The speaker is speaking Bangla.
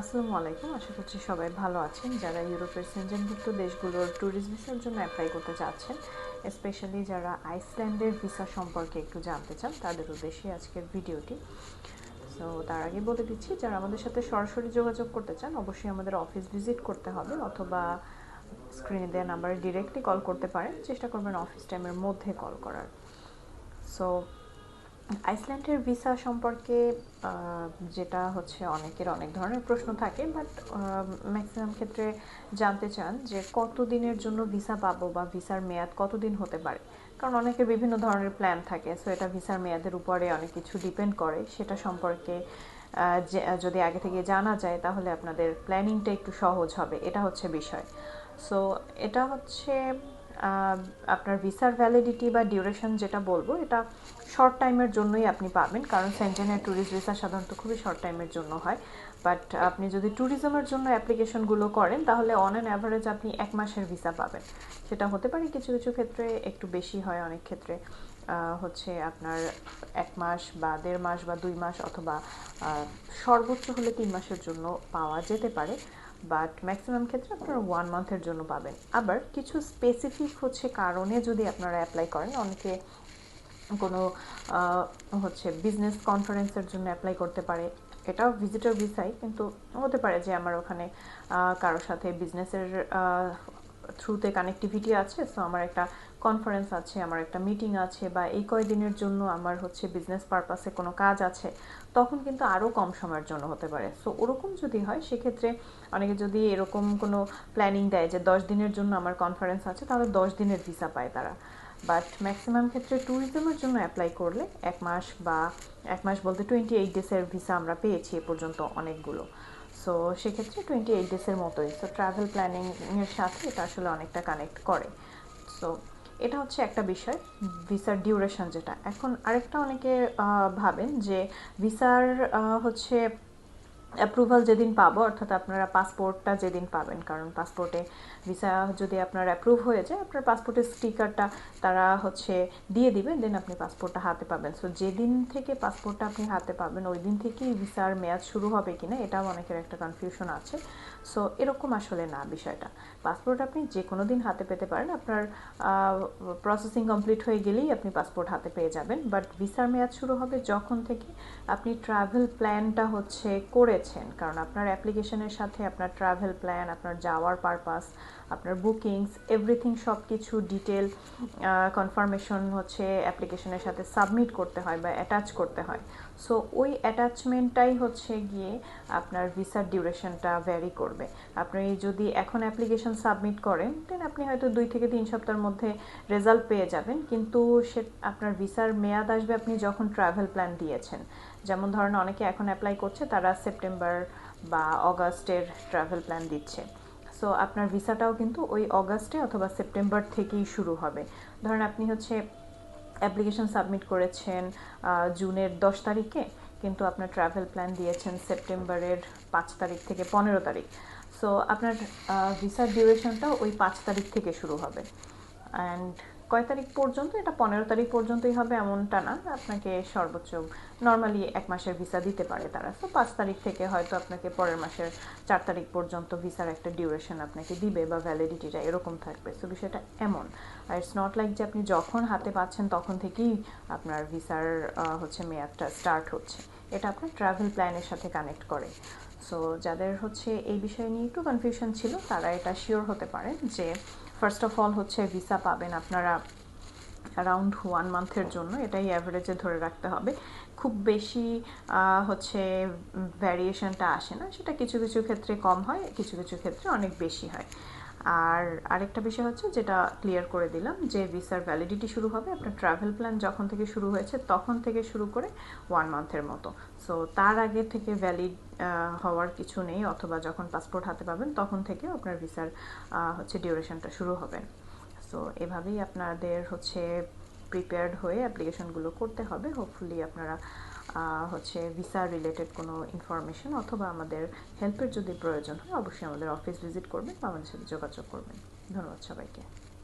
আসসালামু আলাইকুম। আশা করছি সবাই ভালো আছেন। যারা ইউরোপের সেনজেনভুক্ত দেশগুলোর ট্যুরিস্ট ভিসার জন্য অ্যাপ্লাই করতে চাচ্ছেন স্পেশালি যারা আইসল্যান্ডের ভিসা সম্পর্কে একটু জানতে চান, তাদের উদ্দেশ্যে আজকের ভিডিওটি। সো তার আগে বলে দিচ্ছি, যারা আমাদের সাথে সরাসরি যোগাযোগ করতে চান, অবশ্যই আমাদের অফিস ভিজিট করতে হবে অথবা স্ক্রিনে দেওয়া নাম্বারে ডিরেক্টলি কল করতে পারেন। চেষ্টা করবেন অফিস টাইমের মধ্যে কল করার। সো আইসল্যান্ডের ভিসা সম্পর্কে যেটা হচ্ছে অনেকের অনেক ধরনের প্রশ্ন থাকে বাট ম্যাক্সিমাম ক্ষেত্রে জানতে চান যে কত দিনের জন্য ভিসা পাবো বা ভিসার মেয়াদ কতদিন হতে পারে? কারণ অনেকের বিভিন্ন ধরনের প্ল্যান থাকে সো এটা ভিসার মেয়াদের উপরে অনেক কিছু ডিপেন্ড করে। সেটা সম্পর্কে যদি আগে থেকে জানা যায়, তাহলে আপনাদের প্ল্যানিংটা একটু সহজ হবে। এটা হচ্ছে বিষয়। সো এটা হচ্ছে আপনার ভিসার ভ্যালিডিটি বা ডিউরেশন যেটা বলব, এটা শর্ট টাইমের জন্যই আপনি পাবেন, কারণ সেন্টেনের ট্যুরিস্ট ভিসা সাধারণত খুবই শর্ট টাইমের জন্য হয়। বাট আপনি যদি ট্যুরিজমের জন্য অ্যাপ্লিকেশনগুলো করেন, তাহলে অন অ্যান অ্যাভারেজ আপনি এক মাসের ভিসা পাবেন। সেটা হতে পারে কিছু কিছু ক্ষেত্রে একটু বেশি হয়, অনেক ক্ষেত্রে হচ্ছে আপনার এক মাস বা দেড় মাস বা দুই মাস অথবা সর্বোচ্চ হলে তিন মাসের জন্য পাওয়া যেতে পারে। বাট ম্যাক্সিমাম ক্ষেত্রে আপনারা ওয়ান মান্থের জন্য পাবেন। আবার কিছু স্পেসিফিক হচ্ছে কারণে যদি আপনারা অ্যাপ্লাই করেন, অনেকে কোনো হচ্ছে বিজনেস কনফারেন্সের জন্য অ্যাপ্লাই করতে পারে। এটাও ভিজিটর ভিসাই কিন্তু হতে পারে যে আমার ওখানে কারোর সাথে বিজনেসের থ্রুতে কানেক্টিভিটি আছে সো আমার একটা কনফারেন্স আছে, আমার একটা মিটিং আছে, বা এই কয়দিনের জন্য আমার হচ্ছে বিজনেস পারপাসে কোনো কাজ আছে, তখন কিন্তু আরও কম সময়ের জন্য হতে পারে। সো ওরকম যদি হয়, সেক্ষেত্রে অনেকে যদি এরকম কোনো প্ল্যানিং দেয় যে দশ দিনের জন্য আমার কনফারেন্স আছে, তাহলে দশ দিনের ভিসা পায় তারা। বাট ম্যাক্সিমাম ক্ষেত্রে ট্যুরিজমের জন্য অ্যাপ্লাই করলে এক মাস বা এক মাস বলতে টোয়েন্টি এইট ডেসের ভিসা আমরা পেয়েছি এ পর্যন্ত অনেকগুলো। সো সেক্ষেত্রে টোয়েন্টি এইট ডেসের মতোই। সো ট্রাভেল প্ল্যানিংয়ের সাথে এটা আসলে অনেকটা কানেক্ট করে। সো এটা হচ্ছে একটা বিষয় ভিসার ডিউরেশন যেটা। এখন আরেকটা অনেকে ভাবেন যে ভিসার হচ্ছে অ্যাপ্রুভাল যেদিন পাবো, অর্থাৎ আপনারা পাসপোর্টটা যেদিন পাবেন, কারণ পাসপোর্টে ভিসা যদি আপনার অ্যাপ্রুভ হয়ে যায়, আপনার পাসপোর্টের স্টিকারটা তারা হচ্ছে দিয়ে দিবেন দেন আপনি পাসপোর্টটা হাতে পাবেন। সো যেদিন থেকে পাসপোর্টটা আপনি হাতে পাবেন ওই দিন থেকেই ভিসার মেয়াদ শুরু হবে কিনা, এটাও অনেকের একটা কনফিউশন আছে। সো এরকম আসলে না বিষয়টা। পাসপোর্ট আপনি যে কোনো দিন হাতে পেতে পারেন, আপনার প্রসেসিং কমপ্লিট হয়ে গেলেই আপনি পাসপোর্ট হাতে পেয়ে যাবেন। বাট ভিসার মেয়াদ শুরু হবে যখন থেকে আপনি ট্রাভেল প্ল্যানটা হচ্ছে করেছেন কারণ আপনার অ্যাপ্লিকেশনের সাথে আপনার ট্রাভেল প্ল্যান আপনার যাওয়ার পারপাস আপনার বুকিংস এভরিথিং সব কিছু ডিটেল কনফার্মেশন হচ্ছে অ্যাপ্লিকেশনের সাথে সাবমিট করতে হয় বা অ্যাটাচ করতে হয়। সো ওই অ্যাটাচমেন্টটাই হচ্ছে গিয়ে আপনার ভিসার ডিউরেশনটা ভ্যারি করবে। আপনি যদি এখন অ্যাপ্লিকেশন সাবমিট করেন দেন আপনি হয়তো দুই থেকে তিন সপ্তাহের মধ্যে রেজাল্ট পেয়ে যাবেন। কিন্তু সে, আপনার ভিসার মেয়াদ আসবে আপনি যখন ট্রাভেল প্ল্যান দিয়েছেন। যেমন ধরেন অনেকে এখন অ্যাপ্লাই করছে, তারা সেপ্টেম্বর বা অগাস্টের ট্রাভেল প্ল্যান দিচ্ছে। সো আপনার ভিসাটাও কিন্তু ওই অগাস্টে অথবা সেপ্টেম্বর থেকেই শুরু হবে। ধরেন, আপনি হচ্ছে অ্যাপ্লিকেশন সাবমিট করেছেন জুনের দশ তারিখে, কিন্তু আপনার ট্রাভেল প্ল্যান দিয়েছেন সেপ্টেম্বরের পাঁচ তারিখ থেকে পনেরো তারিখ। সো আপনার ভিসার ডিউরেশনটাও ওই পাঁচ তারিখ থেকে শুরু হবে। অ্যান্ড কয় তারিখ পর্যন্ত? এটা পনেরো তারিখ পর্যন্তই হবে এমনটা না। আপনাকে সর্বোচ্চ নর্মালি এক মাসের ভিসা দিতে পারে তারা। তো পাঁচ তারিখ থেকে হয়তো আপনাকে পরের মাসের চার তারিখ পর্যন্ত ভিসার একটা ডিউরেশন আপনাকে দিবে বা ভ্যালিডিটিটা এরকম থাকবে। সো বিষয়টা এমন। আর ইটস নট লাইক যে আপনি যখন হাতে পাচ্ছেন তখন থেকেই আপনার ভিসার হচ্ছে মেয়াদটা স্টার্ট হচ্ছে। এটা আপনার ট্রাভেল প্ল্যানের সাথে কানেক্ট করে। সো যাদের হচ্ছে এই বিষয় নিয়ে একটু কনফিউশন ছিল, তারা এটা শিওর হতে পারেন যে ফার্স্ট অফ অল হচ্ছে ভিসা পাবেন আপনারা অ্যারাউন্ড ওয়ান মান্থের জন্য। এটাই অ্যাভারেজে ধরে রাখতে হবে। খুব বেশি হচ্ছে ভ্যারিয়েশনটা আসে না। সেটা কিছু কিছু ক্ষেত্রে কম হয়, কিছু কিছু ক্ষেত্রে অনেক বেশি হয়। আর আরেকটা বিষয় হচ্ছে যেটা ক্লিয়ার করে দিলাম যে ভিসার ভ্যালিডিটি শুরু হবে, আপনার ট্রাভেল প্ল্যান যখন থেকে শুরু হয়েছে তখন থেকে শুরু করে ওয়ান মান্থের মতো। সো তার আগে থেকে ভ্যালিড হওয়ার কিছু নেই অথবা যখন পাসপোর্ট হাতে পাবেন তখন থেকে আপনার ভিসার হচ্ছে ডিউরেশনটা শুরু হবে। সো এভাবেই আপনাদের হচ্ছে প্রিপেয়ার্ড হয়ে অ্যাপ্লিকেশনগুলো করতে হবে। হোপফুলি আপনারা হচ্ছে ভিসা রিলেটেড কোনো ইনফরমেশন অথবা আমাদের হেল্পের যদি প্রয়োজন হয়, অবশ্যই আমাদের অফিস ভিজিট করবেন বা আমাদের সাথে যোগাযোগ করবেন। ধন্যবাদ সবাইকে।